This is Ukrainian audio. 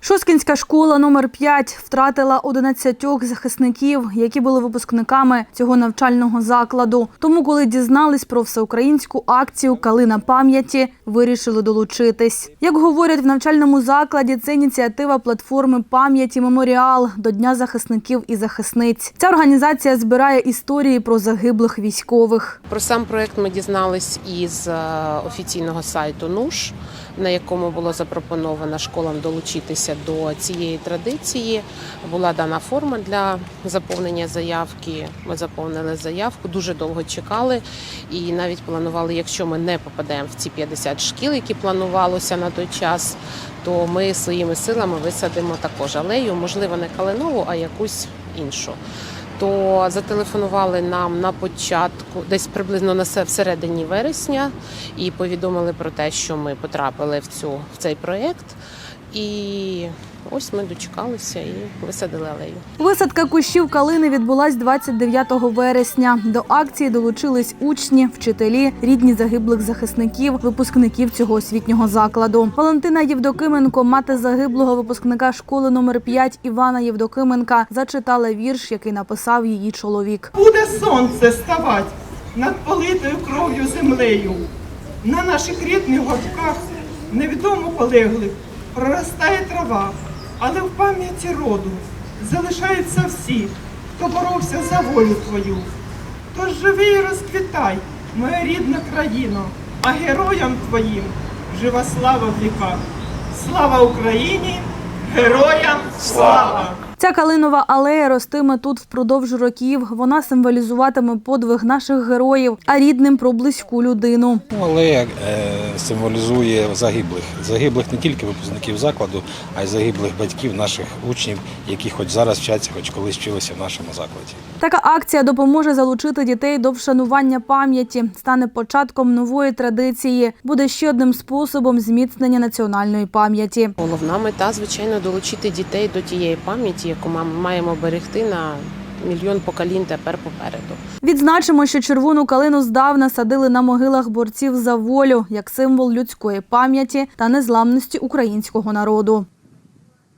Шоскінська школа номер 5 втратила 11 захисників, які були випускниками цього навчального закладу. Тому, коли дізнались про всеукраїнську акцію Калина пам'яті, вирішили долучитись. Як говорять в навчальному закладі, це ініціатива платформи пам'яті Меморіал до Дня захисників і захисниць. Ця організація збирає історії про загиблих військових. Про сам проект ми дізнались із е, офіційного сайту НУШ, на якому було запропоновано школам долучитися до цієї традиції. Була дана форма для заповнення заявки. Ми заповнили заявку, дуже довго чекали і навіть планували, якщо ми не попадемо в ці 50 шкіл, які планувалося на той час, то ми своїми силами висадимо також алею, можливо, не калинову, а якусь іншу то зателефонували нам на початку, десь приблизно на середині вересня, і повідомили про те, що ми потрапили в цю в цей проєкт. І ось ми дочекалися і висадили алею. Висадка кущів калини відбулась 29 вересня. До акції долучились учні, вчителі, рідні загиблих захисників, випускників цього освітнього закладу. Валентина Євдокименко, мати загиблого випускника школи номер 5 Івана Євдокименка, зачитала вірш, який написав її чоловік. Буде сонце ставать над политою кров'ю землею. На наших рідних горбках невідомо полеглих проростає трава, але в пам'яті роду залишаються всі, хто боровся за волю твою. Тож живи і розквітай, моя рідна країно, а героям твоїм жива слава в віках. Слава Україні! Героям слава! Ця калинова алея ростиме тут впродовж років. Вона символізуватиме подвиг наших героїв, а рідним про близьку людину. Ну, Алея е, символізує загиблих. Загиблих не тільки випускників закладу, а й загиблих батьків наших учнів, які хоч зараз вчаться, хоч колись вчилися в нашому закладі. Така акція допоможе залучити дітей до вшанування пам'яті, стане початком нової традиції, буде ще одним способом зміцнення національної пам'яті. Головна мета, звичайно, долучити дітей до тієї пам'яті, яку ми маємо берегти на мільйон поколінь тепер попереду. Відзначимо, що червону калину здавна садили на могилах борців за волю як символ людської пам'яті та незламності українського народу.